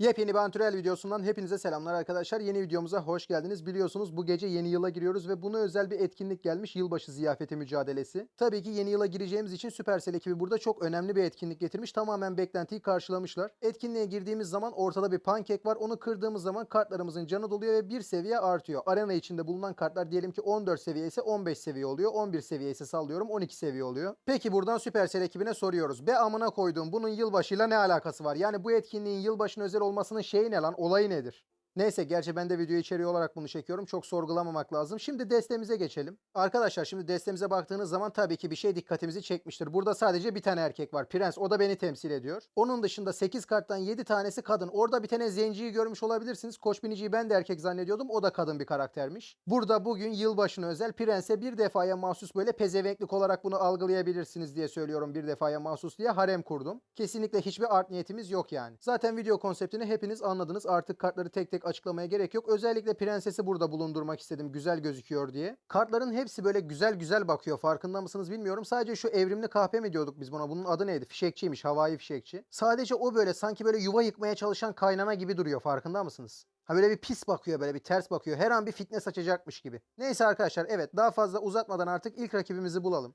Yepyeni bir antrenör videosundan hepinize selamlar arkadaşlar. Yeni videomuza hoş geldiniz. Biliyorsunuz bu gece yeni yıla giriyoruz ve buna özel bir etkinlik gelmiş. Yılbaşı ziyafeti mücadelesi. Tabii ki yeni yıla gireceğimiz için Supercell ekibi burada çok önemli bir etkinlik getirmiş. Tamamen beklentiyi karşılamışlar. Etkinliğe girdiğimiz zaman ortada bir pankek var. Onu kırdığımız zaman kartlarımızın canı doluyor ve bir seviye artıyor. Arena içinde bulunan kartlar diyelim ki 14 seviye ise 15 seviye oluyor. 11 seviye ise sallıyorum 12 seviye oluyor. Peki buradan Supercell ekibine soruyoruz. Be amına koyduğum bunun yılbaşıyla ne alakası var? Yani bu etkinliğin yılbaşına özel olmasının şeyi ne lan? Olayı nedir? Neyse gerçi ben de video içeriği olarak bunu çekiyorum. Çok sorgulamamak lazım. Şimdi destemize geçelim. Arkadaşlar şimdi destemize baktığınız zaman tabii ki bir şey dikkatimizi çekmiştir. Burada sadece bir tane erkek var. Prens. O da beni temsil ediyor. Onun dışında 8 karttan 7 tanesi kadın. Orada bir tane zenciyi görmüş olabilirsiniz. Koç biniciyi ben de erkek zannediyordum. O da kadın bir karaktermiş. Burada bugün yılbaşına özel Prens'e bir defaya mahsus böyle pezevenklik olarak bunu algılayabilirsiniz diye söylüyorum. Bir defaya mahsus diye harem kurdum. Kesinlikle hiçbir art niyetimiz yok yani. Zaten video konseptini hepiniz anladınız. Artık kartları tek tek açıklamaya gerek yok. Özellikle prensesi burada bulundurmak istedim. Güzel gözüküyor diye. Kartların hepsi böyle güzel güzel bakıyor. Farkında mısınız bilmiyorum. Sadece şu evrimli kahpe mi diyorduk biz buna? Bunun adı neydi? Fişekçiymiş. Havai fişekçi. Sadece o böyle sanki böyle yuva yıkmaya çalışan kaynana gibi duruyor. Farkında mısınız? Ha böyle bir pis bakıyor böyle bir ters bakıyor. Her an bir fitne saçacakmış gibi. Neyse arkadaşlar evet daha fazla uzatmadan artık ilk rakibimizi bulalım.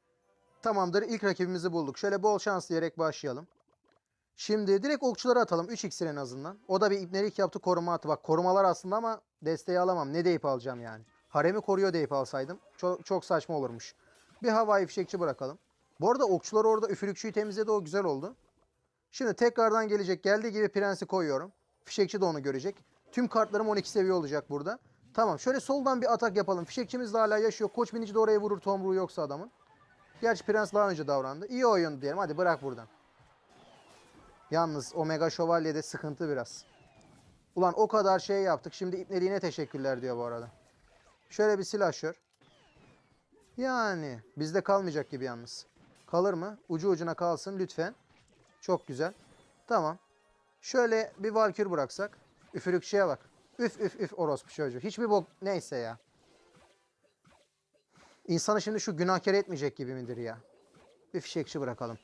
Tamamdır ilk rakibimizi bulduk. Şöyle bol şans diyerek başlayalım. Şimdi direkt okçuları atalım. 3 iksir en azından. O da bir ipnelik yaptı koruma attı. Bak korumalar aslında ama desteği alamam. Ne deyip alacağım yani. Haremi koruyor deyip alsaydım. Çok, çok saçma olurmuş. Bir havai fişekçi bırakalım. Bu arada okçular orada üfürükçüyü temizledi. O güzel oldu. Şimdi tekrardan gelecek. Geldiği gibi prensi koyuyorum. Fişekçi de onu görecek. Tüm kartlarım 12 seviye olacak burada. Tamam şöyle soldan bir atak yapalım. Fişekçimiz de hala yaşıyor. Koç binici de oraya vurur tomruğu yoksa adamın. Gerçi prens daha önce davrandı. İyi oyun diyelim. Hadi bırak buradan. Yalnız Omega Şövalye'de sıkıntı biraz. Ulan o kadar şey yaptık. Şimdi ipneliğine teşekkürler diyor bu arada. Şöyle bir silahşör. Yani bizde kalmayacak gibi yalnız. Kalır mı? Ucu ucuna kalsın lütfen. Çok güzel. Tamam. Şöyle bir valkür bıraksak. Üfürükçüye bak. Üf üf üf orospu çocuğu. Hiçbir bok neyse ya. İnsanı şimdi şu günahkar etmeyecek gibi midir ya? Bir fişekçi bırakalım.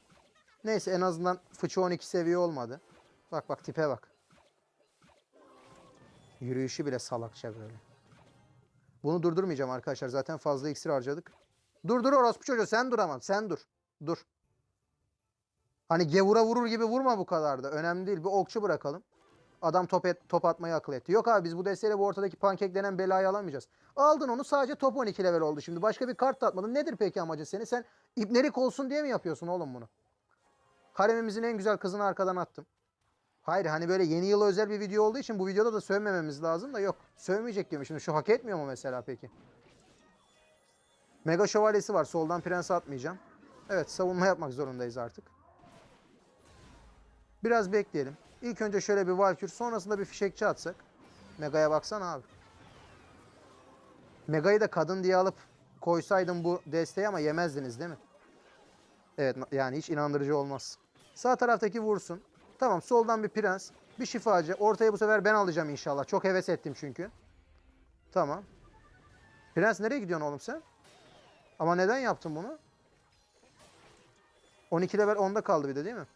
Neyse en azından fıçı 12 seviye olmadı. Bak bak tipe bak. Yürüyüşü bile salakça böyle. Bunu durdurmayacağım arkadaşlar. Zaten fazla iksir harcadık. Dur dur orospu çocuğu sen dur ama. Sen dur. Dur. Hani gevura vurur gibi vurma bu kadar da. Önemli değil. Bir okçu bırakalım. Adam top, et, top atmayı akıl etti. Yok abi biz bu desteğiyle bu ortadaki pankek denen belayı alamayacağız. Aldın onu sadece top 12 level oldu şimdi. Başka bir kart da atmadın. Nedir peki amacın seni? Sen ipnelik olsun diye mi yapıyorsun oğlum bunu? Haremimizin en güzel kızını arkadan attım. Hayır hani böyle yeni yıla özel bir video olduğu için bu videoda da sövmememiz lazım da yok. Sövmeyecek diyorum. Şimdi şu hak etmiyor mu mesela peki? Mega şövalyesi var. Soldan prens atmayacağım. Evet savunma yapmak zorundayız artık. Biraz bekleyelim. İlk önce şöyle bir valkür sonrasında bir fişekçi atsak. Mega'ya baksana abi. Mega'yı da kadın diye alıp koysaydım bu desteği ama yemezdiniz değil mi? Evet yani hiç inandırıcı olmaz. Sağ taraftaki vursun. Tamam soldan bir prens. Bir şifacı. Ortaya bu sefer ben alacağım inşallah. Çok heves ettim çünkü. Tamam. Prens nereye gidiyorsun oğlum sen? Ama neden yaptın bunu? 12 level 10'da kaldı bir de değil mi?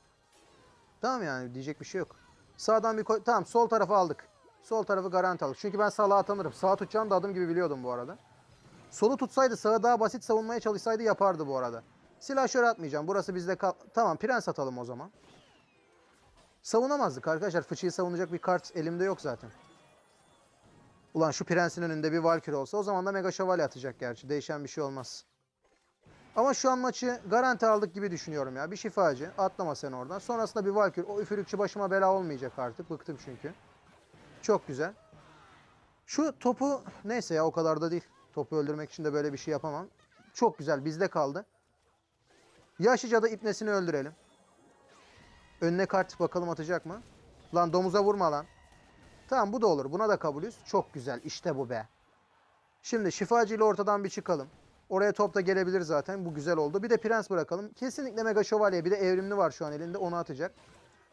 Tamam yani diyecek bir şey yok. Sağdan bir. Tamam sol tarafı aldık. Sol tarafı garanti aldık. Çünkü ben sağa tanırım. Sağa tutacağını da adım gibi biliyordum bu arada. Solu tutsaydı sağı daha basit savunmaya çalışsaydı yapardı bu arada. Silahşör atmayacağım. Burası bizde kal... Tamam prens atalım o zaman. Savunamazdık arkadaşlar. Fıçıyı savunacak bir kart elimde yok zaten. Ulan şu prensin önünde bir valkür olsa o zaman da mega şövalye atacak gerçi. Değişen bir şey olmaz. Ama şu an maçı garanti aldık gibi düşünüyorum ya. Bir şifacı. Atlama sen oradan. Sonrasında bir valkür. O üfürükçü başıma bela olmayacak artık. Bıktım çünkü. Çok güzel. Şu topu neyse ya o kadar da değil. Topu öldürmek için de böyle bir şey yapamam. Çok güzel bizde kaldı. Yaşlıca da ipnesini öldürelim. Önüne kart bakalım atacak mı? Lan domuza vurma lan. Tamam bu da olur. Buna da kabulüz. Çok güzel. İşte bu be. Şimdi şifacı ile ortadan bir çıkalım. Oraya top da gelebilir zaten. Bu güzel oldu. Bir de prens bırakalım. Kesinlikle mega şövalye. Bir de evrimli var şu an elinde. Onu atacak.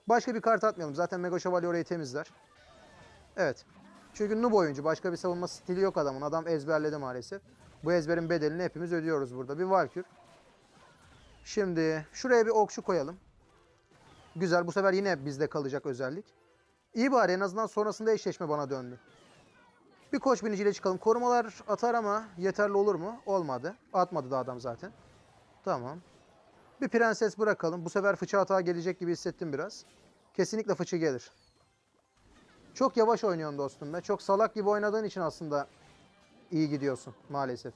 Başka bir kart atmayalım. Zaten mega şövalye orayı temizler. Evet. Çünkü noob oyuncu. Başka bir savunma stili yok adamın. Adam ezberledi maalesef. Bu ezberin bedelini hepimiz ödüyoruz burada. Bir valkür. Şimdi şuraya bir okçu koyalım. Güzel. Bu sefer yine bizde kalacak özellik. İyi bari en azından sonrasında eşleşme bana döndü. Bir koç biniciyle çıkalım. Korumalar atar ama yeterli olur mu? Olmadı. Atmadı da adam zaten. Tamam. Bir prenses bırakalım. Bu sefer fıçı hata gelecek gibi hissettim biraz. Kesinlikle fıçı gelir. Çok yavaş oynuyorsun dostum be. Çok salak gibi oynadığın için aslında iyi gidiyorsun maalesef.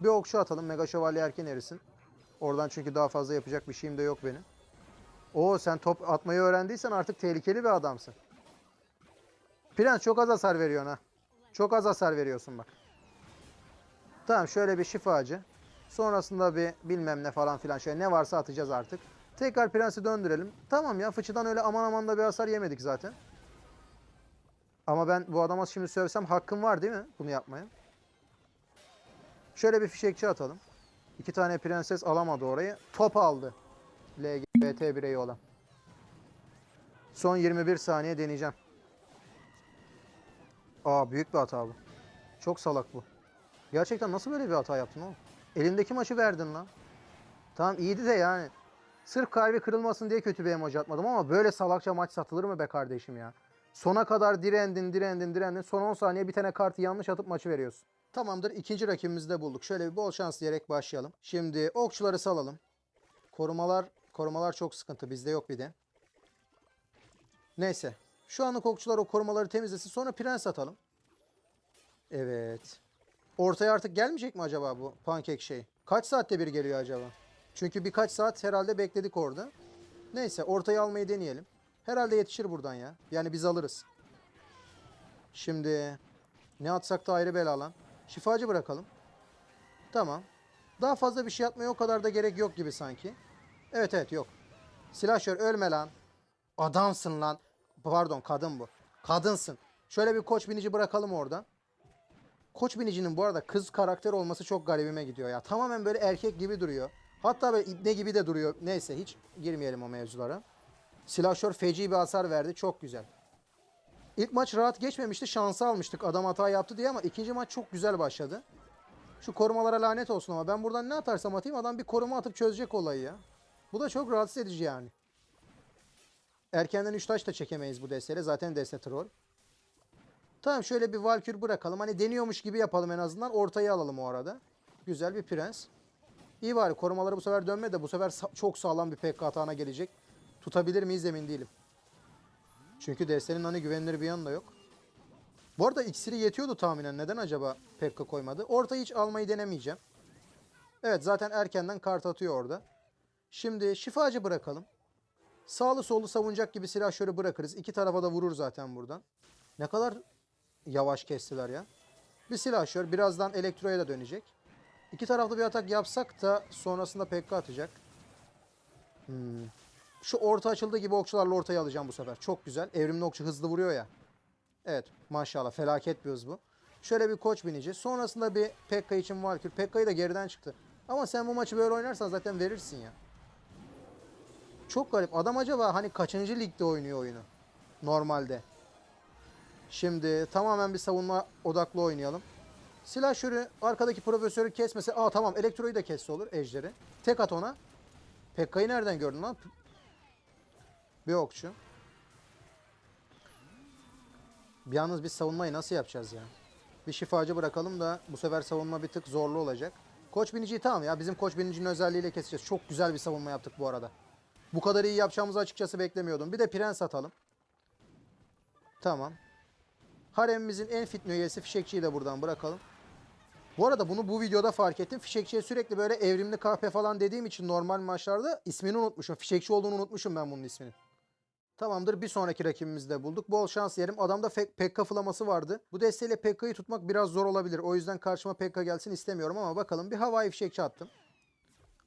Bir okçu atalım. Mega şövalye erken erisin. Oradan çünkü daha fazla yapacak bir şeyim de yok benim. Oo sen top atmayı öğrendiysen artık tehlikeli bir adamsın. Prens çok az hasar veriyorsun ha. Çok az hasar veriyorsun bak. Tamam şöyle bir şifacı. Sonrasında bir bilmem ne falan filan şöyle ne varsa atacağız artık. Tekrar prensi döndürelim. Tamam ya fıçıdan öyle aman aman da bir hasar yemedik zaten. Ama ben bu adama şimdi sövsem hakkım var değil mi bunu yapmaya? Şöyle bir fişekçi atalım. İki tane prenses alamadı orayı. Top aldı. LGBT bireyi olan. Son 21 saniye deneyeceğim. Aa büyük bir hata bu. Çok salak bu. Gerçekten nasıl böyle bir hata yaptın oğlum? Elindeki maçı verdin lan. Tamam iyiydi de yani. Sırf kalbi kırılmasın diye kötü bir emoji atmadım ama böyle salakça maç satılır mı be kardeşim ya? Sona kadar direndin, direndin, direndin. Son 10 saniye bir tane kartı yanlış atıp maçı veriyorsun. Tamamdır. ikinci rakibimizi de bulduk. Şöyle bir bol şans diyerek başlayalım. Şimdi okçuları salalım. Korumalar korumalar çok sıkıntı. Bizde yok bir de. Neyse. Şu anlık okçular o korumaları temizlesin. Sonra prens atalım. Evet. Ortaya artık gelmeyecek mi acaba bu pankek şey? Kaç saatte bir geliyor acaba? Çünkü birkaç saat herhalde bekledik orada. Neyse ortaya almayı deneyelim. Herhalde yetişir buradan ya. Yani biz alırız. Şimdi ne atsak da ayrı bela lan. Şifacı bırakalım. Tamam. Daha fazla bir şey atmaya o kadar da gerek yok gibi sanki. Evet evet yok. Silahşör ölme lan. Adamsın lan. Pardon kadın bu. Kadınsın. Şöyle bir koç binici bırakalım oradan. Koç binicinin bu arada kız karakter olması çok garibime gidiyor ya. Tamamen böyle erkek gibi duruyor. Hatta böyle ibne gibi de duruyor. Neyse hiç girmeyelim o mevzulara. Silahşör feci bir hasar verdi. Çok güzel. İlk maç rahat geçmemişti. Şansı almıştık adam hata yaptı diye ama ikinci maç çok güzel başladı. Şu korumalara lanet olsun ama ben buradan ne atarsam atayım adam bir koruma atıp çözecek olayı ya. Bu da çok rahatsız edici yani. Erkenden 3 taş da çekemeyiz bu desteyle. Zaten deste troll. Tamam şöyle bir Valkür bırakalım. Hani deniyormuş gibi yapalım en azından. Ortaya alalım o arada. Güzel bir prens. İyi bari korumaları bu sefer dönme de bu sefer sa- çok sağlam bir PK hatana gelecek. Tutabilir miyiz emin değilim. Çünkü destenin hani güvenilir bir yanı da yok. Bu arada iksiri yetiyordu tahminen. Neden acaba Pekka koymadı? Ortayı hiç almayı denemeyeceğim. Evet zaten erkenden kart atıyor orada. Şimdi şifacı bırakalım. Sağlı sollu savunacak gibi silah şöyle bırakırız. İki tarafa da vurur zaten buradan. Ne kadar yavaş kestiler ya. Bir silahşör birazdan elektroya da dönecek. İki taraflı bir atak yapsak da sonrasında Pekka atacak. Hmm. Şu orta açıldığı gibi okçularla ortaya alacağım bu sefer. Çok güzel. Evrimli okçu hızlı vuruyor ya. Evet maşallah felaket bir hız bu. Şöyle bir koç binici. Sonrasında bir Pekka için Valkür. Pekka'yı da geriden çıktı. Ama sen bu maçı böyle oynarsan zaten verirsin ya. Çok garip. Adam acaba hani kaçıncı ligde oynuyor oyunu? Normalde. Şimdi tamamen bir savunma odaklı oynayalım. Silahşörü arkadaki profesörü kesmese... Aa tamam elektroyu da kesse olur ejderi. Tek at ona. Pekka'yı nereden gördün lan? Bir okçu. Yalnız biz savunmayı nasıl yapacağız ya? Bir şifacı bırakalım da bu sefer savunma bir tık zorlu olacak. Koç biniciyi tamam ya bizim koç binicinin özelliğiyle keseceğiz. Çok güzel bir savunma yaptık bu arada. Bu kadar iyi yapacağımızı açıkçası beklemiyordum. Bir de prens atalım. Tamam. Haremimizin en fitne üyesi Fişekçi'yi de buradan bırakalım. Bu arada bunu bu videoda fark ettim. Fişekçi'ye sürekli böyle evrimli kahpe falan dediğim için normal maçlarda ismini unutmuşum. Fişekçi olduğunu unutmuşum ben bunun ismini. Tamamdır bir sonraki rakibimizi de bulduk. Bol şans yerim. Adamda Pekka flaması vardı. Bu desteğiyle Pekka'yı tutmak biraz zor olabilir. O yüzden karşıma Pekka gelsin istemiyorum ama bakalım bir havai fişekçi attım.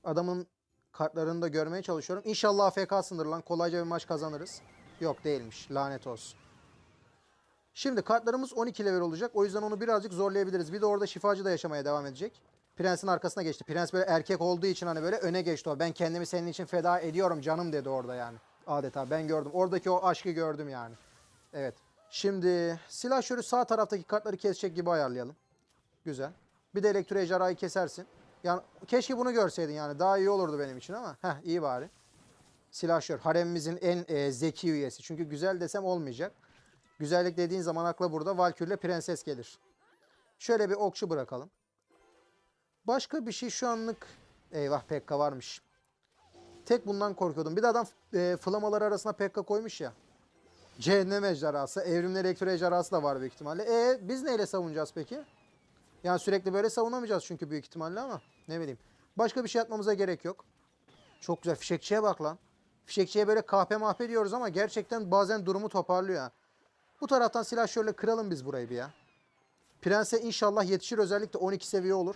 Adamın kartlarını da görmeye çalışıyorum. İnşallah AFK'sındır lan. Kolayca bir maç kazanırız. Yok değilmiş. Lanet olsun. Şimdi kartlarımız 12 level olacak. O yüzden onu birazcık zorlayabiliriz. Bir de orada şifacı da yaşamaya devam edecek. Prens'in arkasına geçti. Prens böyle erkek olduğu için hani böyle öne geçti o. Ben kendimi senin için feda ediyorum canım dedi orada yani. Adeta ben gördüm. Oradaki o aşkı gördüm yani. Evet. Şimdi silahşörü sağ taraftaki kartları kesecek gibi ayarlayalım. Güzel. Bir de elektro ejderhayı kesersin. Yani keşke bunu görseydin yani. Daha iyi olurdu benim için ama. Heh iyi bari. Silahşör. Haremimizin en e, zeki üyesi. Çünkü güzel desem olmayacak. Güzellik dediğin zaman akla burada Valkyrie ile Prenses gelir. Şöyle bir okçu bırakalım. Başka bir şey şu anlık... Eyvah Pekka varmış. Tek bundan korkuyordum. Bir de adam e, flamaları arasına Pekka koymuş ya. Cehennem ejderhası, evrimli elektro ejderhası da var büyük ihtimalle. E biz neyle savunacağız peki? Yani sürekli böyle savunamayacağız çünkü büyük ihtimalle ama ne bileyim. Başka bir şey yapmamıza gerek yok. Çok güzel. Fişekçiye bak lan. Fişekçiye böyle kahpe mahpe diyoruz ama gerçekten bazen durumu toparlıyor. Bu taraftan silah şöyle kıralım biz burayı bir ya. Prense inşallah yetişir özellikle 12 seviye olur.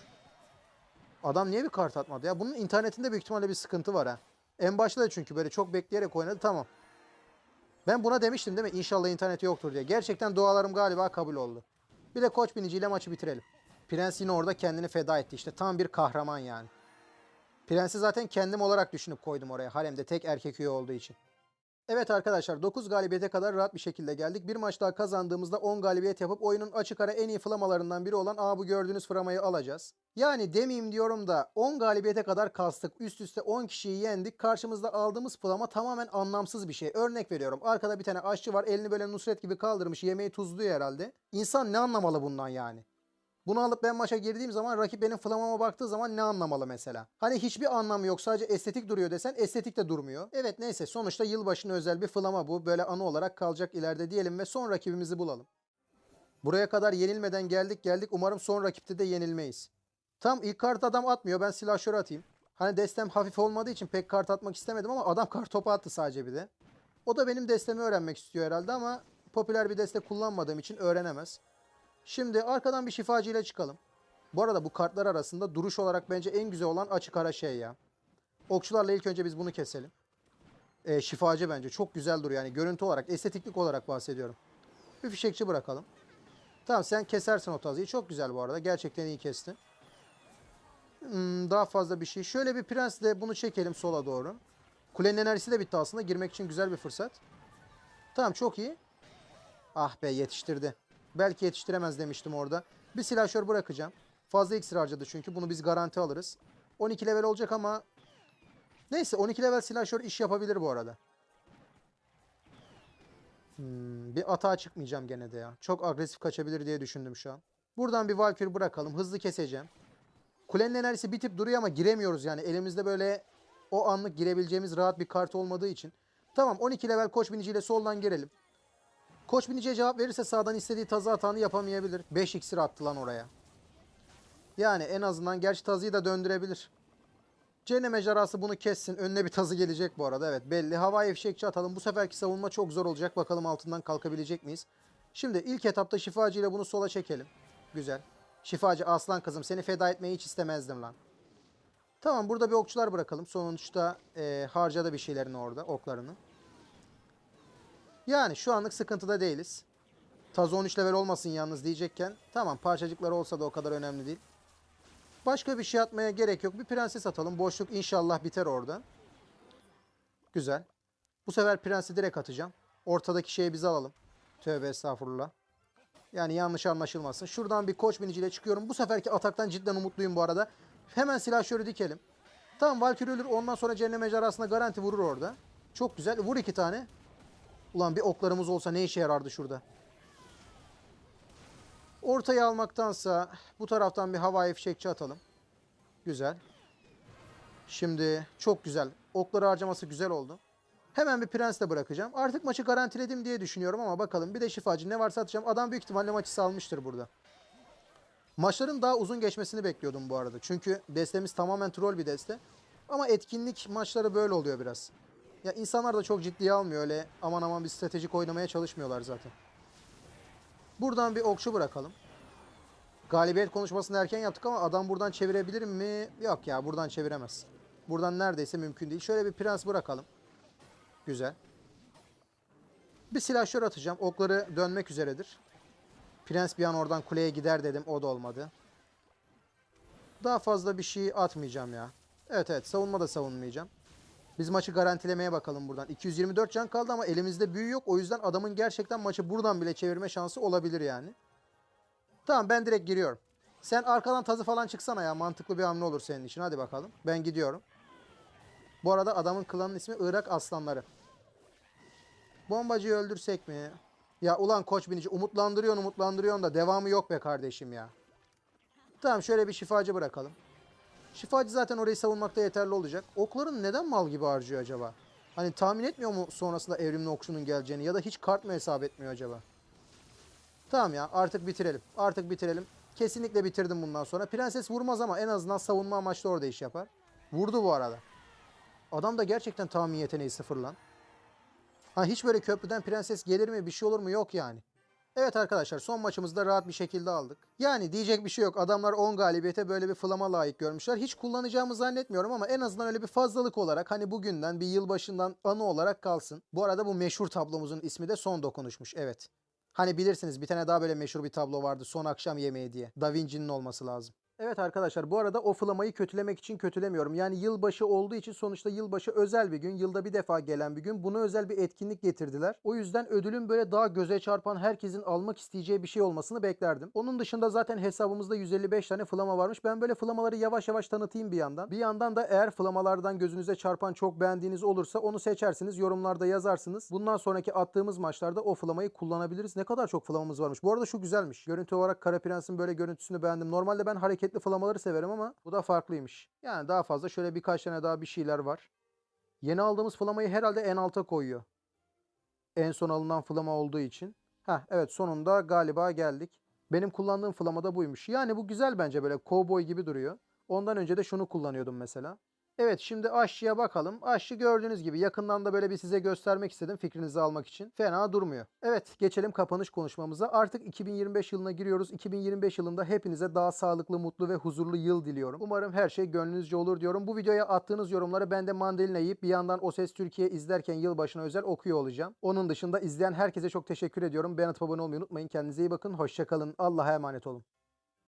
Adam niye bir kart atmadı ya? Bunun internetinde büyük ihtimalle bir sıkıntı var ha. En başta da çünkü böyle çok bekleyerek oynadı tamam. Ben buna demiştim değil mi? İnşallah interneti yoktur diye. Gerçekten dualarım galiba kabul oldu. Bir de koç biniciyle maçı bitirelim. Prens yine orada kendini feda etti işte. Tam bir kahraman yani. Prensi zaten kendim olarak düşünüp koydum oraya. Haremde tek erkek üye olduğu için. Evet arkadaşlar 9 galibiyete kadar rahat bir şekilde geldik. Bir maç daha kazandığımızda 10 galibiyet yapıp oyunun açık ara en iyi flamalarından biri olan aa bu gördüğünüz flamayı alacağız. Yani demeyeyim diyorum da 10 galibiyete kadar kastık. Üst üste 10 kişiyi yendik. Karşımızda aldığımız flama tamamen anlamsız bir şey. Örnek veriyorum. Arkada bir tane aşçı var. Elini böyle Nusret gibi kaldırmış. Yemeği tuzluyor herhalde. İnsan ne anlamalı bundan yani? Bunu alıp ben maça girdiğim zaman rakip benim flamama baktığı zaman ne anlamalı mesela? Hani hiçbir anlamı yok sadece estetik duruyor desen estetik de durmuyor. Evet neyse sonuçta yılbaşına özel bir flama bu. Böyle anı olarak kalacak ileride diyelim ve son rakibimizi bulalım. Buraya kadar yenilmeden geldik geldik umarım son rakipte de yenilmeyiz. Tam ilk kart adam atmıyor ben silahşör atayım. Hani destem hafif olmadığı için pek kart atmak istemedim ama adam kart topu attı sadece bir de. O da benim destemi öğrenmek istiyor herhalde ama popüler bir deste kullanmadığım için öğrenemez. Şimdi arkadan bir şifacı ile çıkalım. Bu arada bu kartlar arasında duruş olarak bence en güzel olan açık ara şey ya. Okçularla ilk önce biz bunu keselim. Ee, şifacı bence çok güzel duruyor yani görüntü olarak, estetiklik olarak bahsediyorum. Bir fişekçi bırakalım. Tamam sen kesersin o tazıyı. Çok güzel bu arada. Gerçekten iyi kestin. Hmm, daha fazla bir şey. Şöyle bir prensle bunu çekelim sola doğru. Kulenin enerjisi de bitti aslında. Girmek için güzel bir fırsat. Tamam çok iyi. Ah be yetiştirdi. Belki yetiştiremez demiştim orada. Bir silahşör bırakacağım. Fazla iksir harcadı çünkü. Bunu biz garanti alırız. 12 level olacak ama... Neyse 12 level silahşör iş yapabilir bu arada. Hmm, bir atağa çıkmayacağım gene de ya. Çok agresif kaçabilir diye düşündüm şu an. Buradan bir Valkyrie bırakalım. Hızlı keseceğim. Kulenin enerjisi bitip duruyor ama giremiyoruz yani. Elimizde böyle o anlık girebileceğimiz rahat bir kart olmadığı için. Tamam 12 level koç biniciyle soldan girelim. Koç biniciye cevap verirse sağdan istediği tazı hatanı yapamayabilir. 5 iksir attı lan oraya. Yani en azından gerçi tazıyı da döndürebilir. Cehennem ejderhası bunu kessin. Önüne bir tazı gelecek bu arada. Evet belli. Havai fişekçi atalım. Bu seferki savunma çok zor olacak. Bakalım altından kalkabilecek miyiz? Şimdi ilk etapta şifacı ile bunu sola çekelim. Güzel. Şifacı aslan kızım seni feda etmeyi hiç istemezdim lan. Tamam burada bir okçular bırakalım. Sonuçta e, harcadı bir şeylerini orada oklarını. Yani şu anlık sıkıntıda değiliz. Taz 13 level olmasın yalnız diyecekken. Tamam parçacıkları olsa da o kadar önemli değil. Başka bir şey atmaya gerek yok. Bir prenses atalım. Boşluk inşallah biter orada. Güzel. Bu sefer prensi direkt atacağım. Ortadaki şeyi biz alalım. Tövbe estağfurullah. Yani yanlış anlaşılmasın. Şuradan bir koç biniciyle çıkıyorum. Bu seferki ataktan cidden umutluyum bu arada. Hemen silahşörü dikelim. Tamam Valkyrie ölür. Ondan sonra cehennem ejderhasına garanti vurur orada. Çok güzel. Vur iki tane. Ulan bir oklarımız olsa ne işe yarardı şurada. Ortaya almaktansa bu taraftan bir havai fişekçi atalım. Güzel. Şimdi çok güzel. Okları harcaması güzel oldu. Hemen bir prens de bırakacağım. Artık maçı garantiledim diye düşünüyorum ama bakalım. Bir de şifacı ne varsa atacağım. Adam büyük ihtimalle maçı salmıştır burada. Maçların daha uzun geçmesini bekliyordum bu arada. Çünkü destemiz tamamen troll bir deste. Ama etkinlik maçları böyle oluyor biraz. Ya insanlar da çok ciddiye almıyor öyle aman aman bir stratejik oynamaya çalışmıyorlar zaten. Buradan bir okçu bırakalım. Galibiyet konuşmasını erken yaptık ama adam buradan çevirebilir mi? Yok ya buradan çeviremez. Buradan neredeyse mümkün değil. Şöyle bir prens bırakalım. Güzel. Bir silahşör atacağım. Okları dönmek üzeredir. Prens bir an oradan kuleye gider dedim. O da olmadı. Daha fazla bir şey atmayacağım ya. Evet evet savunma da savunmayacağım. Biz maçı garantilemeye bakalım buradan. 224 can kaldı ama elimizde büyü yok. O yüzden adamın gerçekten maçı buradan bile çevirme şansı olabilir yani. Tamam ben direkt giriyorum. Sen arkadan tazı falan çıksana ya. Mantıklı bir hamle olur senin için. Hadi bakalım. Ben gidiyorum. Bu arada adamın klanın ismi Irak Aslanları. Bombacıyı öldürsek mi? Ya ulan koç binici umutlandırıyorsun umutlandırıyorsun da devamı yok be kardeşim ya. Tamam şöyle bir şifacı bırakalım. Şifacı zaten orayı savunmakta yeterli olacak. Okların neden mal gibi harcıyor acaba? Hani tahmin etmiyor mu sonrasında evrimli okçunun geleceğini ya da hiç kart mı hesap etmiyor acaba? Tamam ya artık bitirelim. Artık bitirelim. Kesinlikle bitirdim bundan sonra. Prenses vurmaz ama en azından savunma amaçlı orada iş yapar. Vurdu bu arada. Adam da gerçekten tahmin yeteneği sıfır lan. Ha hiç böyle köprüden prenses gelir mi bir şey olur mu yok yani. Evet arkadaşlar son maçımızı da rahat bir şekilde aldık. Yani diyecek bir şey yok. Adamlar 10 galibiyete böyle bir flama layık görmüşler. Hiç kullanacağımı zannetmiyorum ama en azından öyle bir fazlalık olarak hani bugünden bir yılbaşından anı olarak kalsın. Bu arada bu meşhur tablomuzun ismi de son dokunuşmuş. Evet. Hani bilirsiniz bir tane daha böyle meşhur bir tablo vardı. Son akşam yemeği diye. Da Vinci'nin olması lazım. Evet arkadaşlar bu arada o flamayı kötülemek için kötülemiyorum. Yani yılbaşı olduğu için sonuçta yılbaşı özel bir gün. Yılda bir defa gelen bir gün. Buna özel bir etkinlik getirdiler. O yüzden ödülün böyle daha göze çarpan herkesin almak isteyeceği bir şey olmasını beklerdim. Onun dışında zaten hesabımızda 155 tane flama varmış. Ben böyle flamaları yavaş yavaş tanıtayım bir yandan. Bir yandan da eğer flamalardan gözünüze çarpan çok beğendiğiniz olursa onu seçersiniz. Yorumlarda yazarsınız. Bundan sonraki attığımız maçlarda o flamayı kullanabiliriz. Ne kadar çok flamamız varmış. Bu arada şu güzelmiş. Görüntü olarak Kara Prens'in böyle görüntüsünü beğendim. Normalde ben hareketli flamaları severim ama bu da farklıymış. Yani daha fazla şöyle birkaç tane daha bir şeyler var. Yeni aldığımız flamayı herhalde en alta koyuyor. En son alınan flama olduğu için. Heh evet sonunda galiba geldik. Benim kullandığım flama da buymuş. Yani bu güzel bence böyle cowboy gibi duruyor. Ondan önce de şunu kullanıyordum mesela. Evet şimdi aşçıya bakalım. Aşçı gördüğünüz gibi yakından da böyle bir size göstermek istedim fikrinizi almak için. Fena durmuyor. Evet geçelim kapanış konuşmamıza. Artık 2025 yılına giriyoruz. 2025 yılında hepinize daha sağlıklı, mutlu ve huzurlu yıl diliyorum. Umarım her şey gönlünüzce olur diyorum. Bu videoya attığınız yorumları ben de mandalina yiyip bir yandan O Ses Türkiye izlerken yılbaşına özel okuyor olacağım. Onun dışında izleyen herkese çok teşekkür ediyorum. Beğenip abone olmayı unutmayın. Kendinize iyi bakın. Hoşçakalın. Allah'a emanet olun.